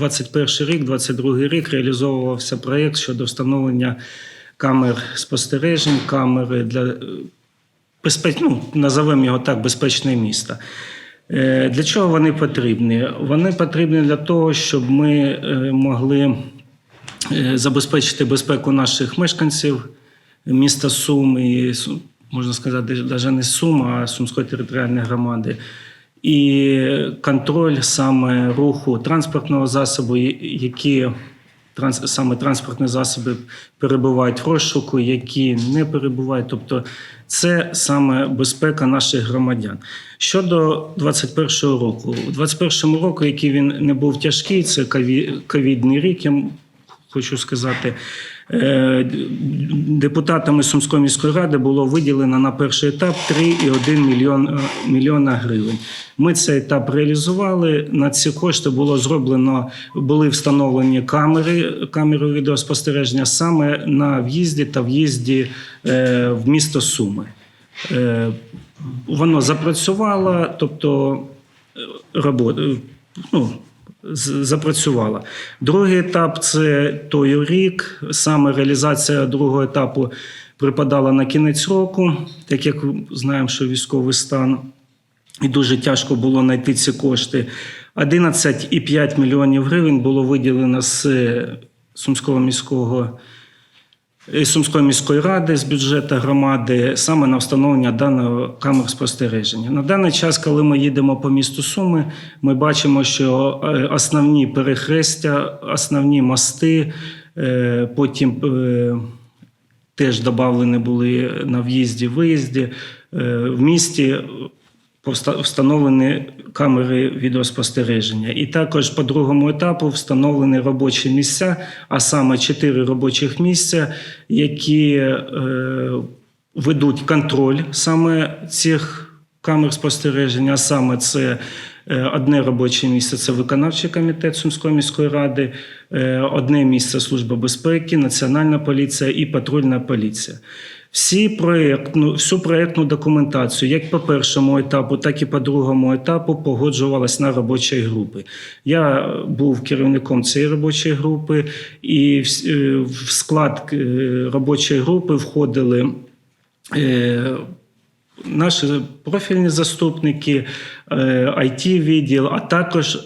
21 рік, 22 рік реалізовувався проєкт щодо встановлення камер спостережень, камери для е, безпеч... ну, називаємо його так, безпечне місто. Е, Для чого вони потрібні? Вони потрібні для того, щоб ми е, могли забезпечити безпеку наших мешканців міста Сум і можна сказати, навіть не Сум, а Сумської територіальної громади. І контроль саме руху транспортного засобу, які транс, саме транспортні засоби перебувають в розшуку, які не перебувають. Тобто це саме безпека наших громадян. Щодо 21-го року, у 21-му року, який він не був тяжкий, це кові- ковідний рік, я хочу сказати. Е, Депутатами Сумської міської ради було виділено на перший етап 3,1 мільйон, е, мільйона гривень. Ми цей етап реалізували. На ці кошти було зроблено, були встановлені камери, камери відеоспостереження саме на в'їзді та в'їзді е, в місто Суми. Воно запрацювало, тобто робота, ну, запрацювала. Другий етап це той рік. Саме реалізація другого етапу припадала на кінець року, так як знаємо, що військовий стан і дуже тяжко було знайти ці кошти. 11,5 мільйонів гривень було виділено з Сумського міського Сумської міської ради з бюджету громади саме на встановлення даного камер спостереження. На даний час, коли ми їдемо по місту Суми, ми бачимо, що е, основні перехрестя, основні мости, е, потім е, теж додавлені були на в'їзді, виїзді. В місті встановлені камери відеоспостереження. І також по другому етапу встановлені робочі місця, а саме чотири робочих місця, які е, ведуть контроль саме цих камер спостереження. А саме це е, одне робоче місце це виконавчий комітет Сумської міської ради, е, одне місце Служба безпеки, Національна поліція і патрульна поліція. Всі проєктну, всю проєктну документацію, як по першому етапу, так і по другому етапу, погоджувалась на робочій групи. Я був керівником цієї робочої групи, і в, е, в склад е, робочої групи входили. е, Наші профільні заступники, it відділ, а також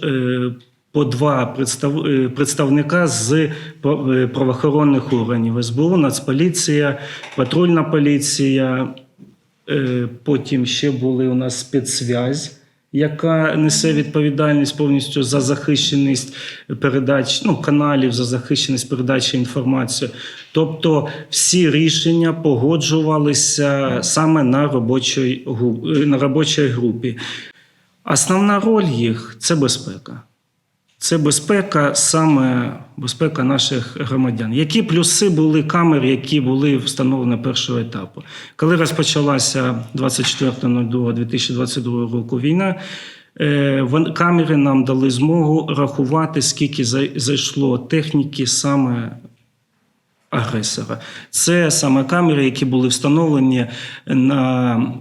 по два е, представника з е, правоохоронних органів СБУ, Нацполіція, патрульна поліція. Е, Потім ще були у нас спецсвязь, яка несе відповідальність повністю за захищеність передач ну, каналів, за захищеність передачі інформації. Тобто всі рішення погоджувалися саме на робочій, на робочій групі. Основна роль їх це безпека. Це безпека, саме безпека наших громадян. Які плюси були камер, які були встановлені першого етапу? Коли розпочалася 24.02.2022 року війна, е, камери нам дали змогу рахувати, скільки зайшло техніки саме агресора. Це саме камери, які були встановлені на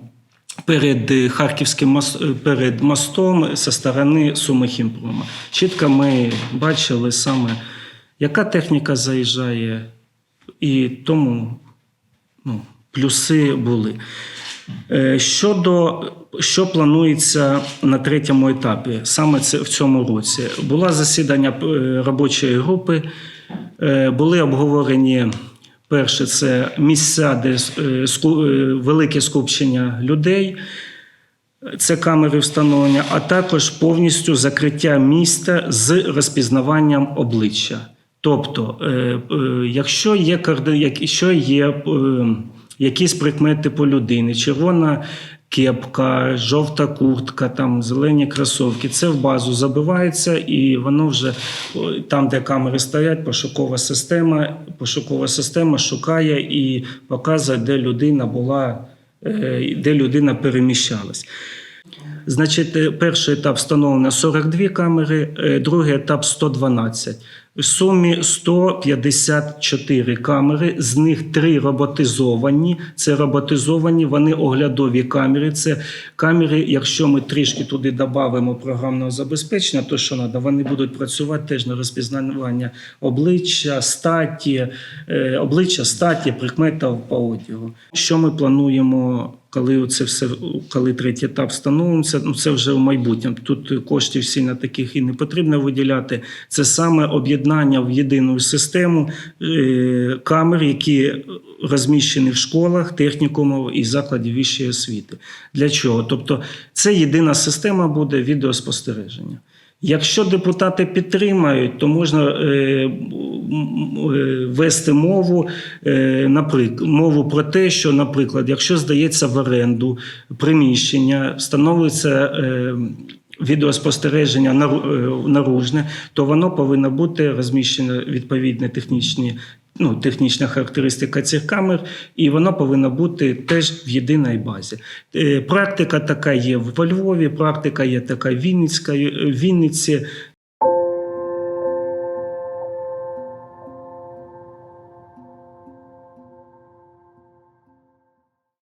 перед Харківським мос- перед мостом зі сторони Суми Хімпрома. Чітко ми бачили саме, яка техніка заїжджає, і тому ну, плюси були. Е, Щодо що планується на третьому етапі, саме це в цьому році, було засідання е, робочої групи, е, були обговорені. Перше, це місця, де е, е, велике скупчення людей, це камери встановлення, а також повністю закриття міста з розпізнаванням обличчя. Тобто, е, якщо є якщо є якісь прикмети по людині, червона кепка, жовта куртка, там зелені кросовки, це в базу забивається, і воно вже там, де камери стоять, пошукова система, пошукова система шукає і показує, де людина була, е, де людина переміщалась. Значить, е, перший етап встановлено 42 камери, е, другий етап 112. В сумі 154 камери, з них три роботизовані. Це роботизовані, вони оглядові камери. Це камери, якщо ми трішки туди додамо програмного забезпечення, то що треба, вони будуть працювати теж на розпізнавання обличчя, статі, е, обличчя, статі, прикметів по одягу. Що ми плануємо? Коли це все, коли третій етап встановиться, ну це вже в майбутньому. Тут коштів сильно таких і не потрібно виділяти. Це саме об'єднання в єдину систему е, камер, які розміщені в школах, технікумах і закладів вищої освіти. Для чого? Тобто, це єдина система буде відеоспостереження. Якщо депутати підтримають, то можна е, е, вести мову, е, наприк- мову про те, що, наприклад, якщо здається в оренду приміщення, встановлюється відеоспостереження е, наружне, то воно повинно бути розміщено відповідні технічні. Ну, технічна характеристика цих камер, і воно повинно бути теж в єдиній базі. Е, Практика така є в Львові, практика є така в Вінницькій, Вінниці.